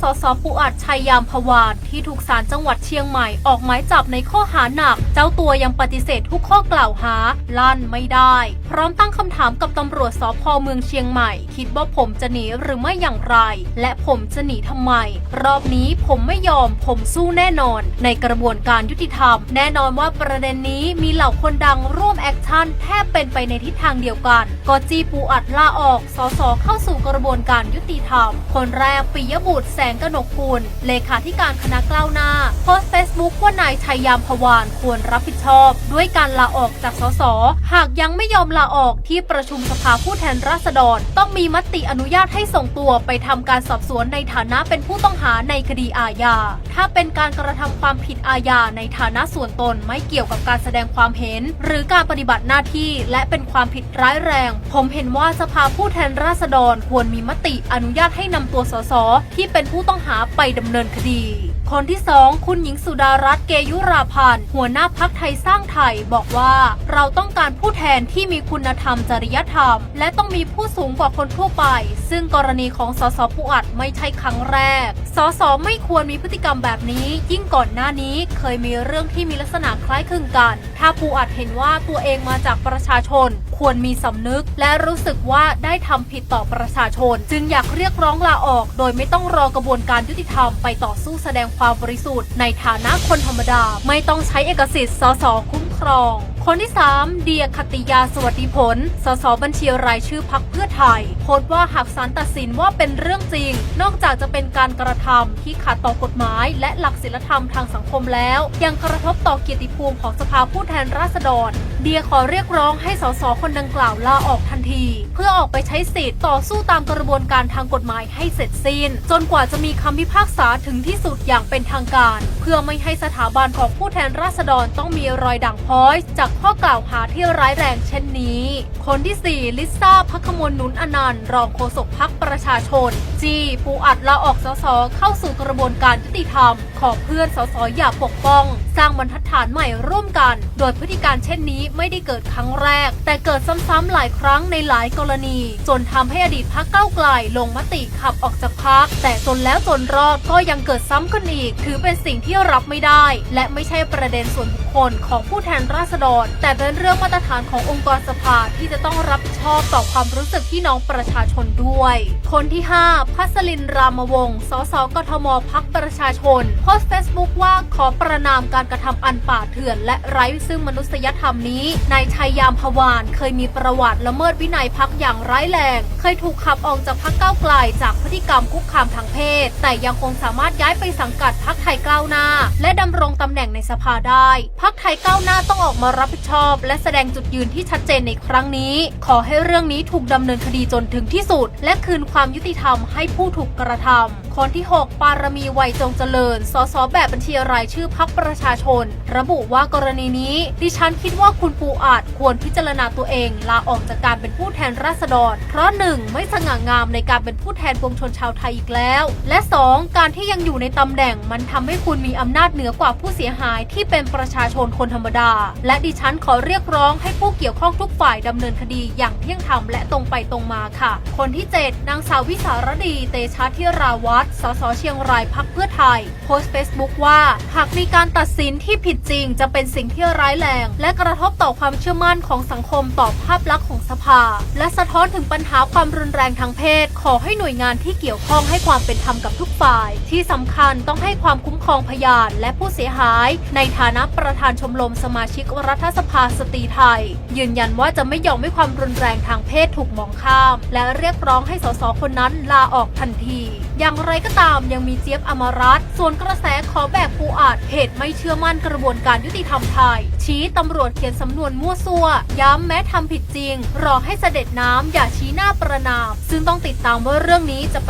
สสปูอัดชัยยามพวานที่ถูกศาลจังหวัดเชียงใหม่ออกหมายจับในข้อหาหนัก เจ้าตัวยังปฏิเสธทุกข้อกล่าวหา ลั่นไม่ได้ พร้อมตั้งคำถามกับตำรวจสพเมืองเชียงใหม่ คิดว่าผมจะหนีหรือไม่อย่างไร และผมจะหนีทำไม รอบนี้ผมไม่ยอมผมสู้แน่นอน ในกระบวนการยุติธรรม แน่นอนว่าประเด็นนี้มีเหล่าคนดังร่วมแอคชั่นแทบเป็นไปในทิศทางเดียวกันก็จีปูอัดลาออกสสเข้าสู่กระบวนการยุติธรรม คนแรกปิยบุตรแสงกนกกุลเลขาธิการคณะกล้าวหน้า โพสต์เฟซบุ๊กว่านายชัยยามพวานควรรับผิดชอบ ด้วยการลาออกจากสส หากยังไม่ยอมลาออกที่ประชุมสภาผู้แทนราษฎร ต้องมีมติอนุญาตให้ส่งตัวไปทำการสอบสวนในฐานะเป็นผู้ต้องหาในคดีอาญา ถ้าเป็นการกระทำความผิดอาญาในฐานะส่วนตนไม่เกี่ยวกับการแสดงความเห็น หรือการปฏิบัติหน้าที่และเป็นความผิดร้ายแรง ผมเห็นว่าสภาผู้แทนราษฎรควรมีมติอนุญาตให้นำตัวสสที่เป็นผู้ต้องหาไปดำเนินคดี คนที่สองคุณหญิงสุดารัตน์เกยุราพันธ์หัวหน้าพักไทยสร้างไทยบอกว่า เราต้องการผู้แทนที่มีคุณธรรมจริยธรรม และต้องมีผู้สูงกว่าคนทั่วไป ซึ่งกรณีของสสปูอัดไม่ใช่ครั้งแรกสสไม่ควรมีพฤติกรรมแบบนี้ ยิ่งก่อนหน้านี้เคยมีเรื่องที่มีลักษณะคล้ายคลึงกัน ถ้าปูอัดเห็นว่าตัวเองมาจากประชาชน ควรมีสำนึก และรู้สึกว่าได้ทำผิดต่อประชาชน จึงอยากเรียกร้องลาออก โดยไม่ต้องรอกระบวนการยุติธรรมไปต่อสู้แสดงความบริสุทธิ์ในฐานะคนธรรมดา ไม่ต้องใช้เอกสิทธิ์สสคุ้มครอง คนที่ 3 เดียคติยาสวัสดิผล สสบัญชีรายชื่อพักเพื่อไทย โพสต์ว่าหากศาลตัดสินว่าเป็นเรื่องจริง นอกจากจะเป็นการกระทำที่ขัดต่อกฎหมาย และหลักศีลธรรมทางสังคมแล้ว ยังกระทบต่อเกียรติภูมิของสภาผู้แทนราษฎรเดียขอเรียกร้องให้สสคนดังกล่าวลาออกทันที เพื่อออกไปใช้สิทธิ์ต่อสู้ตามกระบวนการทางกฎหมายให้เสร็จสิ้น จนกว่าจะมีคำพิพากษาถึงที่สุดอย่างเป็นทางการ เพื่อไม่ให้สถาบันของผู้แทนราษฎรต้องมีรอยด่างพร้อย จากข้อกล่าวหาที่ร้ายแรงเช่นนี้ คนที่ 4 ลิซ่าพักขมลหนุนอนันต์รองโฆษกพักประชาชน จีปูอัดลาออกสสเข้าสู่กระบวนการยุติธรรม ขอเพื่อนสสอย่าปกป้อง สร้างบรรทัดฐานใหม่ร่วมกัน โดยพฤติการเช่นนี้ไม่ได้เกิดครั้งแรก แต่เกิดซ้ำๆหลายครั้งในหลายกรณี จนทำให้อดีตพักเก้าไกลลงมติขับออกจากพักแต่จนแล้วจนรอดก็ยังเกิดซ้ำขึ้นอีก ถือเป็นสิ่งที่รับไม่ได้ และไม่ใช่ประเด็นส่วนบุคคลของผู้แทนราษฎร แต่เป็นเรื่องมาตรฐานขององค์กรสภาที่จะต้องรับผิดชอบต่อความรู้สึกพี่น้องประชาชนด้วย คนที่ 5 พัสลินรามวงศ์สสกทมพักประชาชนโพสต์เฟซบุ๊กว่าขอประนามการกระทำอันป่าเถื่อน และไร้ซึ่งมนุษยธรรมนี้นายชัยยามพวานเคยมีประวัติละเมิดวินัยพักอย่างร้ายแรง เคยถูกขับออกจากพักก้าวไกลจากพฤติกรรมคุกคามทางเพศ แต่ยังคงสามารถย้ายไปสังกัดพักไทยก้าวหน้า และดำรงตำแหน่งในสภาได้ักไทยก้าวหน้าต้องออกมารับผิดชอบ และแสดงจุดยืนที่ชัดเจนในครั้งนี้ ขอให้เรื่องนี้ถูกดำเนินคดีจนถึงที่สุด และคืนความยุติธรรมให้ผู้ถูกกระทำ คนที่ 6 ปารมีไวยจงเจริญ สสแบบบัญชีรายชื่อพักประชาชน ระบุว่ากรณีนี้ ดิฉันคิดว่าคุณปูอาจควรพิจารณาตัวเอง ลาออกจากการเป็นผู้แทนราษฎร เพราะ 1. ไม่สง่างามในการเป็นผู้แทนปวงชนชาวไทยอีกแล้ว และ 2. การที่ยังอยู่ในตำแหน่งมันทำให้คุณมีอำนาจเหนือกว่าผู้เสียหายที่เป็นประชาชนคนธรรมดา และดิฉันขอเรียกร้องให้ผู้เกี่ยวข้องทุกฝ่ายดำเนินคดีอย่างเที่ยงธรรมและตรงไปตรงมาค่ะ คนที่ 7 นางสาววิสารดี เตชะที่ราวัตรสสเชียงรายพักเพื่อไทย โพสต์เฟซบุ๊กว่า หากมีการตัดสินที่ผิดจริง จะเป็นสิ่งที่ร้ายแรง และกระทบต่อความเชื่อมั่นของสังคมต่อภาพลักษณ์ของสภา และสะท้อนถึงปัญหาความรุนแรงทางเพศ ขอให้หน่วยงานที่เกี่ยวข้องให้ความเป็นธรรมกับทุกฝ่าย ที่สำคัญต้องให้ความคุ้มครองพยานและผู้เสียหาย ในฐานะประธานชมรมสมาชิกรัฐสภาสตรีไทย ยืนยันว่าจะไม่ยอมให้ความรุนแรงทางเพศถูกมองข้าม และเรียกร้องให้สสคนนั้นลาออกทันที อย่างไรก็ตามยังมีเจี๊ยบอมรัตส่วนกระแสขอแบกปูอาจเหตุไม่เชื่อมั่นกระบวนการยุติธรรมไทย ชี้ตำรวจเขียนสำนวนมั่วซั่ว ย้ำแม้ทำผิดจริง รอให้เสด็จน้ำอย่าชี้หน้าประนาม ซึ่งต้องติดตามว่าเรื่องนี้จะไป